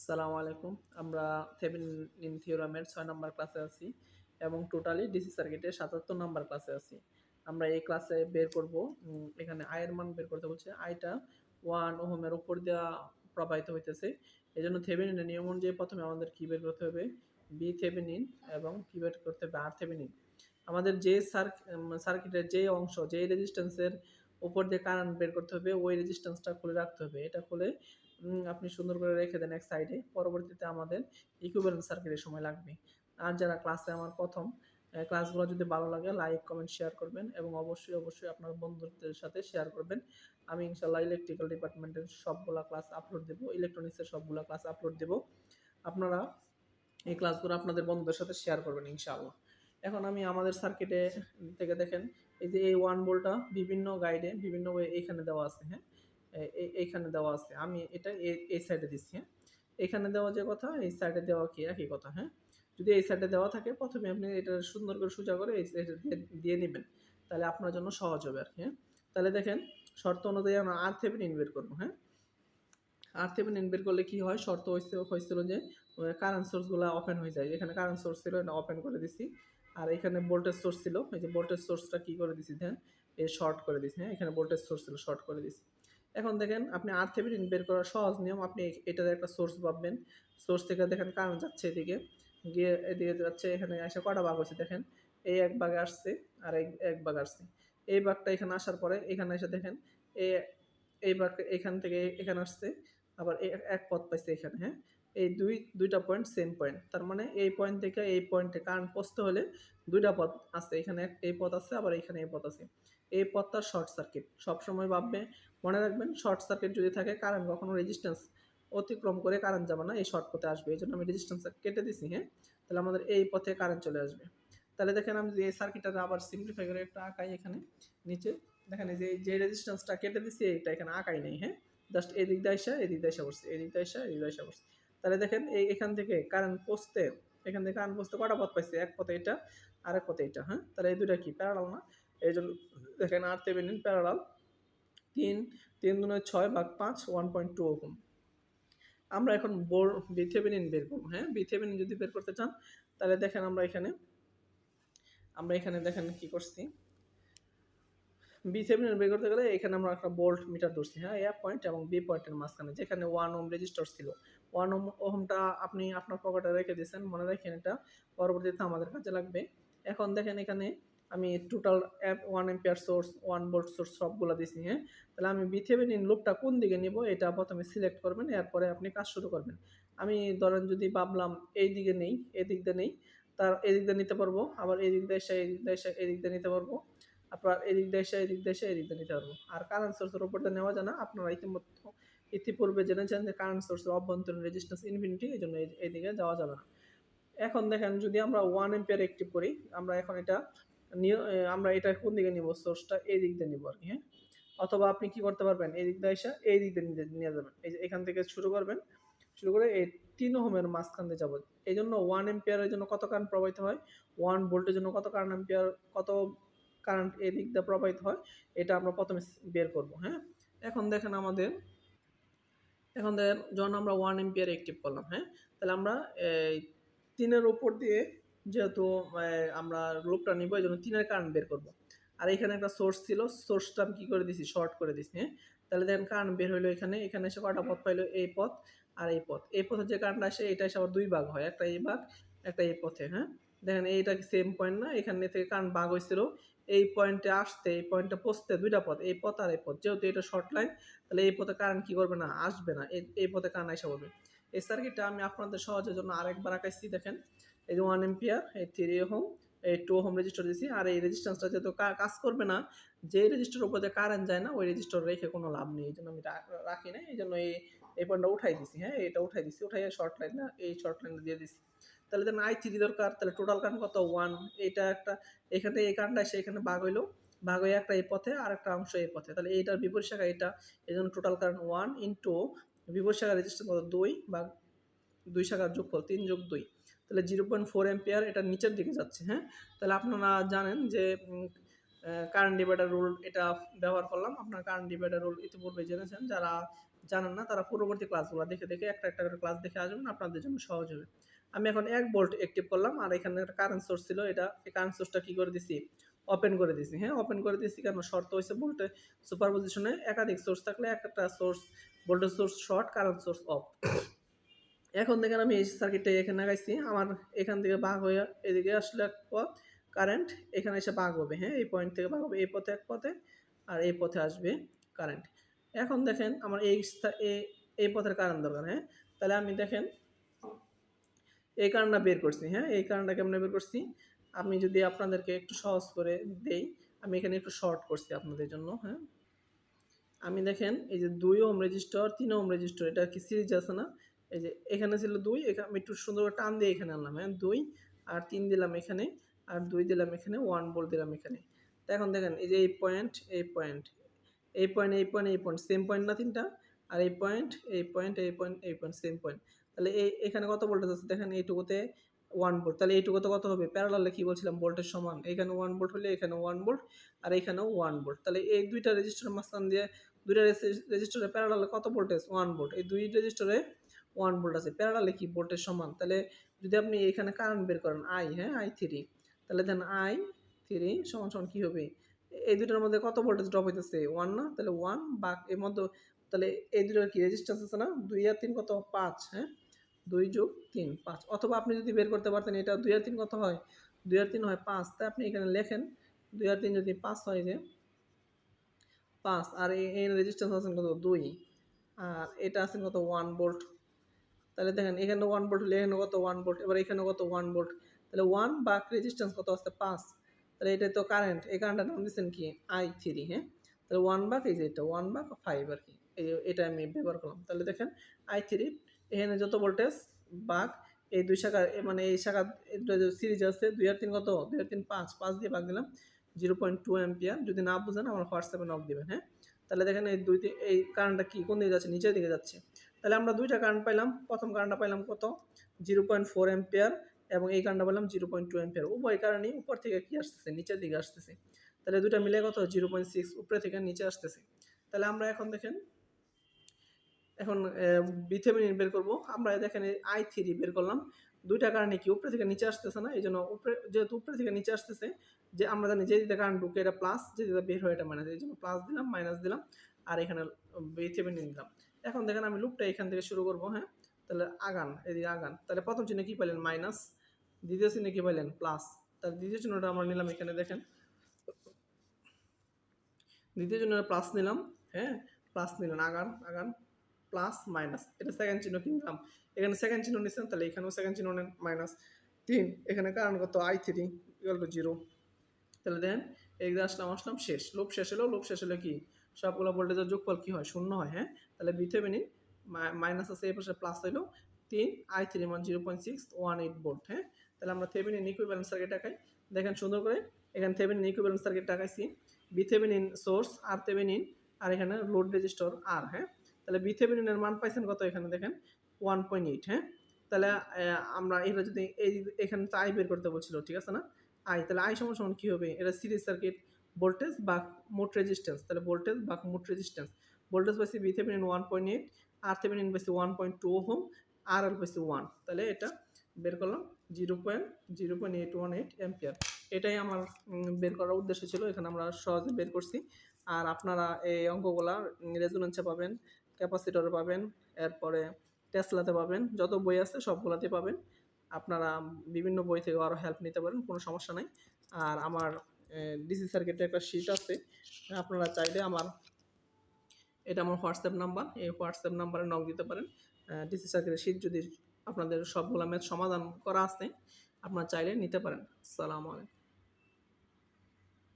আসসালামু আলাইকুম। আমরা থেভেনিন থিওরামের ছয় নম্বর ক্লাসে আছি এবং টোটালি ডিসি সার্কিটের সাতাত্তর নম্বর ক্লাসে আছি। আমরা এই ক্লাসে বের করব এখানে আয়ের মান বের করতে বলছে। আয়টা ওয়ান ওহমের উপর দেওয়া প্রবাহিত হইতেছে। এই জন্য থেভেনিনের নিয়ম অনুযায়ী প্রথমে আমাদের কি বের করতে হবে? বি থেভেনিন এবং কি বের করতে হবে? আর থেভেনিন আমাদের যে সার্কিটের যে অংশ, যে রেজিস্ট্যান্সের উপর দিয়ে কারেন্ট বের করতে হবে, ওই রেজিস্ট্যান্সটা খুলে রাখতে হবে। এটা খুলে আপনি সুন্দর করে রেখে দেন এক সাইডে পরবর্তীতে আমাদের ইকুইভ্যালেন্ট সার্কিটের সময় লাগবে। আর যারা ক্লাসে আমার প্রথম ক্লাসগুলো যদি ভালো লাগে লাইক কমেন্ট শেয়ার করবেন এবং অবশ্যই অবশ্যই আপনার বন্ধুদের সাথে শেয়ার করবেন। আমি ইনশাল্লাহ ইলেকট্রিক্যাল ডিপার্টমেন্টের সবগুলা ক্লাস আপলোড দেবো ইলেকট্রনিক্সের সবগুলা ক্লাস আপলোড দেবো। আপনারা এই ক্লাসগুলো আপনাদের বন্ধুদের সাথে শেয়ার করবেন ইনশাআল্লাহ। এখন আমি আমাদের সার্কিটে থেকে দেখেন, এই যে এই ওয়ান বোল্টটা বিভিন্ন গাইডে বিভিন্ন ওয়ে এইখানে দেওয়া আছে হ্যাঁ? এইখানে দেওয়া আছে। আমি এটা এই সাইডে দিচ্ছি হ্যাঁ? এখানে দেওয়া যে কথা, এই সাইডে দেওয়া কি? একই কথা হ্যাঁ? যদি এই সাইডে দেওয়া থাকে, প্রথমে আপনি এটা সুন্দর করে সোজা করে এই সাইডে দিয়ে নেবেন। তাহলে আপনার জন্য সহজ হবে আর কি হ্যাঁ? তাহলে দেখেন, শর্ত অনুযায়ী আমরা আর থেভেনিন বের করব হ্যাঁ? আর থেভেনিন বের করলে কি হয়? শর্ত হয়েছে হয়েছিল যে কারেন্ট সোর্সগুলো ওপেন হয়ে যায়। এখানে কারেন্ট সোর্স ছিল, এটা ওপেন করে দিছি। আর এখানে ভোল্টেজ সোর্স ছিল, এই যে ভোল্টেজ সোর্সটা কি করে দিছি দেন এ শর্ট করে দিছি হ্যাঁ? এখানে ভোল্টেজ সোর্স ছিল শর্ট করে দিছি। এখন দেখেন আপনি আর থেভেনিন বের করার সহজ নিয়ম, আপনি এটার একটা সোর্স পাবেন সোর্স থেকে দেখেন কারেন্ট যাচ্ছে এদিকে, গিয়ে এদিকে যাচ্ছে, এখানে এসে কটা বাঘ হচ্ছে দেখেন? এই এক ভাগে আসছে, আর এক এক বাঘ আসছে। এই বাঘটা এখানে আসার পরে এখানে এসে দেখেন এই এই ভাগ এখান থেকে এখানে আসছে, আবার এক পথ পাইছে এখানে হ্যাঁ? এই দুই, দুইটা পয়েন্ট সেম পয়েন্ট তার মানে এই পয়েন্ট থেকে এই পয়েন্টে কারেন্ট পৌঁছতে হলে দুইটা পথ আছে, এখানে এই পথ আছে, আবার এখানে এই পথ আছে। এই পথটা শর্ট সার্কিট সবসময় ভাববে মনে রাখবেন শর্ট সার্কিট যদি থাকে কারেন্ট কখনো রেজিস্ট্যান্স অতিক্রম করে কারেন্ট যাবে না, এই শর্ট পথে আসবে। এই জন্য আমি রেজিস্ট্যান্স কেটে দিছি হ্যাঁ? তাহলে আমাদের এই পথে কারেন্ট চলে আসবে। তাহলে দেখেন আমি এই সার্কিটটা আবার সিম্পলিফাই করে একটা আঁকাই এখানে, নিচে। দেখেন যে যে রেজিস্ট্যান্সটা কেটে দিছি, এইটা এখানে আঁকাই নেই হ্যাঁ? জাস্ট এদিক দিয়ে আসা, এদিক দিয়ে আসা পড়ছে এদিক দিয়ে আসা, এদিক দিয়ে আসা পড়ছে তাহলে দেখেন এই এখান থেকে কারেন্ট পৌঁছতে, এখান থেকে কারেন্ট পৌঁছতে কটা পথ পাইছে? এক পথে এটা আর এক পথে এটা হ্যাঁ? তাহলে এই দুটা কি? প্যারালাল না? এই জন্য দেখেন আর তেবেনিন প্যারালাল তিন তিন দুনে ছয় ভাগ পাঁচ ওয়ান পয়েন্ট টু ওহম। আমরা এখন বোর বিথেবেনিন বের করব হ্যাঁ? বিথেবেনিন যদি বের করতে চান, তাহলে দেখেন আমরা এখানে আমরা এখানে দেখেন কি করছি। বি বের করতে গেলে এখানে আমরা একটা বোল্ট মিটার ধরছি হ্যাঁ? এ পয়েন্ট এবং বি পয়েন্টের মাঝখানে, যেখানে ওয়ান ওম রেজিস্টার ছিল। ওয়ান ওম ওহমটা আপনি আপনার পকেটে রেখে দিয়েছেন, মনে রাখেন এটা। পরবর্তীতে আমাদের কাজে লাগবে। এখন দেখেন এখানে আমি total one ampere source one volt source সবগুলো দিছি হ্যাঁ? তাহলে আমি বিথেবেনিন লুপটা কোন দিকে নিব? এটা প্রথমে সিলেক্ট করবেন, এরপরে আপনি কাজ শুরু করবেন। আমি ধরেন যদি ভাবলাম এই দিকে নেই এই দিক দিয়ে নেই, তার এদিক দিয়ে নিতে পারব, আবার এই দিক দিয়ে এসে এই দিক দিয়ে নিতে পারব আপনার এদিক এসে এদিক এসে, এদিক দিয়ে নিতে পারব। আর কারেন্ট সোর্সের উপর দিয়ে নেওয়া যায় না, আপনারা ইতিমধ্যে, ইতিপূর্বে জেনেছেন যে কারেন্ট সোর্সের অভ্যন্তরীণ রেজিস্ট্যান্স ইনফিনিটি এই জন্য এইদিকে যাওয়া যাবে না। এখন দেখেন যদি আমরা ওয়ান এম্পিয়ার অ্যাক্টিভ করি, আমরা এখন এটা আমরা এটা কোন দিকে নিব? সোর্সটা এই দিক দিয়ে নিব আর কি হ্যাঁ? অথবা আপনি কি করতে পারবেন? এই দিক দিয়ে এসে এই দিক দিয়ে নিয়ে- যাবেন। এই যে এখান থেকে শুরু করবেন, শুরু করে এই তিন হোমের মাঝখান দিয়ে যাব। এই জন্য ওয়ান এম্পিয়ারের জন্য কত কারেন্ট প্রবাহিত হয়? ওয়ান ভোল্টের জন্য কত কারেন্ট এম্পিয়ার কত কারেন্ট এই দিক দিয়ে প্রবাহিত হয়? এটা আমরা প্রথমে বের করব হ্যাঁ? এখন দেখেন আমাদের, এখন দেখেন যখন আমরা ওয়ান এম্পিয়ার অ্যাক্টিভ করলাম হ্যাঁ? তাহলে আমরা এই তিনের উপর দিয়ে যেহেতু আমরা লোকটা নিব, এই জন্য তিনের কারেন্ট বের করব। আর এখানে একটা সোর্স ছিল সোর্সটা আমি কী করে দিছি? শর্ট করে দিছি হ্যাঁ? তাহলে দেখেন কারেন্ট বের হইল এখানে এখানে এসে কটা পথ পাইলো? এই পথ আর এই পথ। এই পথে যে কারেন্ট আসে, এটা এসে আবার দুই ভাগ হয়, একটা এই ভাগ, একটা এই পথে হ্যাঁ? দেখেন এইটা কি সেম পয়েন্ট না? এখানে থেকে কারেন্ট ভাগ হয়েছিল এই পয়েন্টে আসতে, এই পয়েন্টে পৌঁছতে দুইটা পথ, এই পথ আর এই পথ। যেহেতু এটা শর্ট লাইন তাহলে এই পথে কারেন্ট কী করবে না? আসবে না, এই পথে কারেন্ট এসে পড়বে। এই সার্কিটটা আমি আপনাদের সহজের জন্য আরেকবার আঁকাইছি, দেখেন। এই যে ওয়ান এম্পিয়ার এই থ্রি হোম এই টু হোম রেজিস্টার দিয়েছি আর এই রেজিস্ট্যান্সটা যেহেতু কাজ করবে না যে রেজিস্টার উপরে কারেন্ট যায় না, ওই রেজিস্টার রেখে কোনো লাভ নেই। এই জন্য আমি রাখি না এই জন্য এই এই পয়েন্টটা উঠাই দিছি হ্যাঁ? এটা উঠাই দিছি। উঠাই শর্ট লাইন না এই শর্ট লাইনটা দিয়ে দিছি। তাহলে দেন আই থ্রি দরকার, তাহলে টোটাল কারেন্ট কত? ওয়ান এটা একটা এখানে এই কারেন্টটা এসে এখানে ভাগ হইল। ভাগ হয়ে একটা এই পথে, আর একটা অংশ এই পথে। তাহলে এইটার বিপরীত শাখা এটা এই জন্য টোটাল কারেন্ট ওয়ান ইন্টু বিপরীত শাখা রেজিস্টার কত? দুই বা দুই শাখার যোগফল, তিন যোগ দুই। তাহলে জিরো পয়েন্ট ফোর এম্পিয়ার এটা নিচের দিকে যাচ্ছে হ্যাঁ? তাহলে আপনারা জানেন যে কারেন্ট ডিভাইডার রুল এটা ব্যবহার করলাম। আপনার কারেন্ট ডিভাইডার রুল ইতিপূর্বে জেনেছেন। যারা জানেন না, তারা পূর্ববর্তী ক্লাসগুলো দেখে দেখে একটা একটা করে ক্লাস দেখে আসবেন, আপনাদের জন্য সহজ হবে। আমি এখন এক বোল্ট অ্যাক্টিভ করলাম, আর এখানে একটা কারেন্ট সোর্স ছিল, এটা এই কারেন্ট সোর্সটা কী করে দিছি? ওপেন করে দিছি হ্যাঁ? ওপেন করে দিছি কারণ শর্ত হয়েছে ভোল্টে সুপারপোজিশনে একাধিক সোর্স থাকলে একটা source voltage source short current source off এখন দেখেন আমি এই সার্কিটটা এখানে লাগাইছি। আমার এখান থেকে বাঘ হয়ে এদিকে আসলে এক পথ কারেন্ট এখানে এসে বাঘ হবে হ্যাঁ? এই পয়েন্ট থেকে বাঘ হবে, এই পথে এক পথে আর এই পথে আসবে কারেন্ট এখন দেখেন আমার এই এই- পথের কারেন্ট দরকার হ্যাঁ? তাহলে আমি দেখেন এই কারেন্টটা বের করছি হ্যাঁ? এই কারেন্টটা কেমনে বের করছি? আমি যদি আপনাদেরকে একটু সহজ করে দেই, আমি এখানে একটু শর্ট করছি আপনাদের জন্য হ্যাঁ? আমি দেখেন এই যে দুই ওম রেজিস্টার, তিন ওম রেজিস্টার, এটা কি সিরিজ আছে না? এই যে এখানে ছিল দুই এখানে আমি একটু সুন্দর টান দিয়ে এখানে আনলাম হ্যাঁ? দুই আর তিন দিলাম এখানে, আর দুই দিলাম এখানে ওয়ান বল দিলাম এখানে। তো এখন দেখেন, এই যে এই পয়েন্ট এই পয়েন্ট এই পয়েন্ট এই পয়েন্ট এই পয়েন্ট সেম পয়েন্ট না তিনটা? আর এই পয়েন্ট এই পয়েন্ট এই পয়েন্ট এই পয়েন্ট সেম পয়েন্ট তাহলে এই, এখানে কত ভোল্টেজ আছে? দেখেন এইটুকুতে ওয়ান ভোল্ট তাহলে এইটুকুতে কত হবে? প্যারালালে কী বলছিলাম? ভোল্টের সমান। এখানে ওয়ান ভোল্ট হলে এখানে ওয়ান ভোল্ট আর এখানেও ওয়ান ভোল্ট তাহলে এই দুইটা রেজিস্টারের মাঝখান দিয়ে, দুইটা রেজিস্টারে প্যারালালে কত ভোল্টেজ ওয়ান ভোল্ট এই দুই রেজিস্টারে ওয়ান ভোল্ট আছে প্যারালালে কি ভোল্টের সমান। তাহলে যদি আপনি এখানে কারেন্ট বের করেন আই হ্যাঁ? আই থ্রি তাহলে দেন আই থ্রি সমান সমান কী হবে? এই দুইটার মধ্যে কত ভোল্টেজ ড্রপ হইতেছে? ওয়ান না? তাহলে ওয়ান বা এর মধ্যে, তাহলে এই দুটোর কি রেজিস্ট্যান্স আছে না? দুই আর তিন কত? পাঁচ হ্যাঁ? দুই যোগ তিন, পাঁচ। অথবা আপনি যদি বের করতে পারতেন, এটা দুই আর তিন কত হয়? দুই আর তিন হয় পাঁচ। তাই আপনি এখানে লেখেন, দুই আর তিন যদি পাঁচ হয় যে, পাঁচ। আর এই রেজিস্ট্যান্স আছেন কত? দুই। আর এটা আছেন কত? ওয়ান ভোল্ট তাহলে দেখেন, এখানে ওয়ান ভোল্ট হলে এখানে কত ওয়ান ভোল্ট এবার এখানে কত ওয়ান ভোল্ট তাহলে ওয়ান বা রেজিস্ট্যান্স কত আসছে? পাঁচ। তাহলে এটা তো কারেন্ট এই কারেন্টটার নাম দিচ্ছেন কি? আই থ্রি হ্যাঁ? তাহলে ওয়ান বাক এই যে এটা ওয়ান বাক ফাইভ আর কি। এই এটা আমি ব্যবহার করলাম। তাহলে দেখেন আই থ্রি এখানে যত ভোল্টেজ বাক, এই দুই শাখা মানে এই শাখা সিরিজ আছে, দুই আর তিন কত? দুই আর তিন পাঁচ। পাঁচ দিয়ে ভাগ দিলাম জিরো পয়েন্ট টু অ্যাম্পিয়ার যদি না বুঝেন, আমার হোয়াটসঅ্যাপে নক দেবেন হ্যাঁ? তাহলে দেখেন, এই দুই এই কারেন্টটা কি? কোন দিকে যাচ্ছে? নিচের দিকে যাচ্ছে। তাহলে আমরা দুইটা কারেন্ট পাইলাম। প্রথম কারেন্টটা পাইলাম কত? জিরো পয়েন্ট ফোর অ্যাম্পিয়ার এবং এই কারেন্টটা পেলাম জিরো পয়েন্ট টু অ্যাম্পিয়ার উভয় কারণেই উপর থেকে কি আসতেছে? নিচের দিকে আসতেছে। তাহলে দুইটা মিলে কত? জিরো পয়েন্ট সিক্স উপরে থেকে নিচে আসতেছে। তাহলে আমরা এখন দেখেন, এখন বিথেমিনিন বের করব। আমরা দেখেন আই থ্রি বের করলাম। দুইটা কারণে কি? উপরে থেকে নিচে আসতেছে না? এই জন্য উপরে, যেহেতু উপরে থেকে নিচে আসতেছে, যে আমরা জানি যে দিকে কারেন্ট ঢুকে এটা প্লাস যে দিকে বের হয় এটা মাইনাস এই জন্য প্লাস দিলাম মাইনাস দিলাম। আর এখানে বিথেমিনিন দিলাম। এখন দেখেন আমি লুপটা এখান থেকে শুরু করব হ্যাঁ? তাহলে আগান, এদিকে আগান। তাহলে প্রথম চিহ্নে কি পাইলেন? মাইনাস দ্বিতীয় চিহ্নে কি পাইলেন? প্লাস তাহলে দ্বিতীয় চিহ্নটা আমরা নিলাম এখানে, দেখেন। দ্বিতীয় চিহ্নটা প্লাস নিলাম হ্যাঁ? প্লাস নিলেন, আগান আগান। প্লাস মাইনাস এটা সেকেন্ড চিহ্ন কি নিলাম? এখানে সেকেন্ড চিহ্ন নিচ্ছেন তাহলে এখানেও সেকেন্ড চিহ্ন নেন মাইনাস তিন, এখানে কারণ কত? I three equal two zero তাহলে দেখেন এদিকে আসলাম আসলাম, শেষ। লোপ শেষ হলো লোপ শেষ হলে কি? সবগুলো ভোল্টেজের যোগফল কি হয়? শূন্য হয় হ্যাঁ? তাহলে বিথেমিনিন মাইনাস আছে এই পাশে প্লাস হইল তিন আই থ্রি মান zero point six one eight volt হ্যাঁ? তাহলে আমরা থেভেনিন ইকুইভ্যালেন্ট সার্কিট টাকাই দেখেন সুন্দর করে, এখানে থেভেনিন ইকুইভ্যালেন্ট সার্কিট টাকাইছি বিথেভেনিন সোর্স আর থেভেনিন, আর এখানে লোড রেজিস্টর আর হ্যাঁ? তাহলে বিথেভেনিনের মান পাইছেন কত এখানে, দেখেন? ওয়ান পয়েন্ট এইট হ্যাঁ? তাহলে আমরা এটা যদি এই, এখানে আই বের করতে বলছিল, ঠিক আছে না? আই তাহলে আই সমান সমান কী হবে? এটা সিরিজ সার্কিট ভোল্টেজ বা মোট রেজিস্ট্যান্স তাহলে ভোল্টেজ বা মোট রেজিস্ট্যান্স ভোল্টেজ পাইছি V Thevenin one point eight আর থেভেনিন পাইছি ওয়ান পয়েন্ট টু হোম আর এল পাইছি ওয়ান তাহলে এটা বের করলাম zero point zero point eight one eight ampere এটাই আমার বের করার উদ্দেশ্য ছিল, এখানে আমরা সহজে বের করছি। আর আপনারা এই অঙ্কগুলা রেজোনেন্সে পাবেন ক্যাপাসিটরে পাবেন, এরপরে টেসলাতে পাবেন, যত বই আছে সবগুলাতে পাবেন। আপনারা বিভিন্ন বই থেকে আরও হেল্প নিতে পারেন, কোনো সমস্যা নাই। আর আমার ডিসি সার্কিটের একটা শিট আছে। আপনারা চাইলে আমার, এটা আমার হোয়াটসঅ্যাপ নাম্বার এই হোয়াটসঅ্যাপ নাম্বারে নক দিতে পারেন। ডিসি সার্কিটের শিট যদি আপনাদের সবগুলো ম্যাথ সমাধান করা আছে, আপনারা চাইলে নিতে পারেন। সালাম আলাইকুম।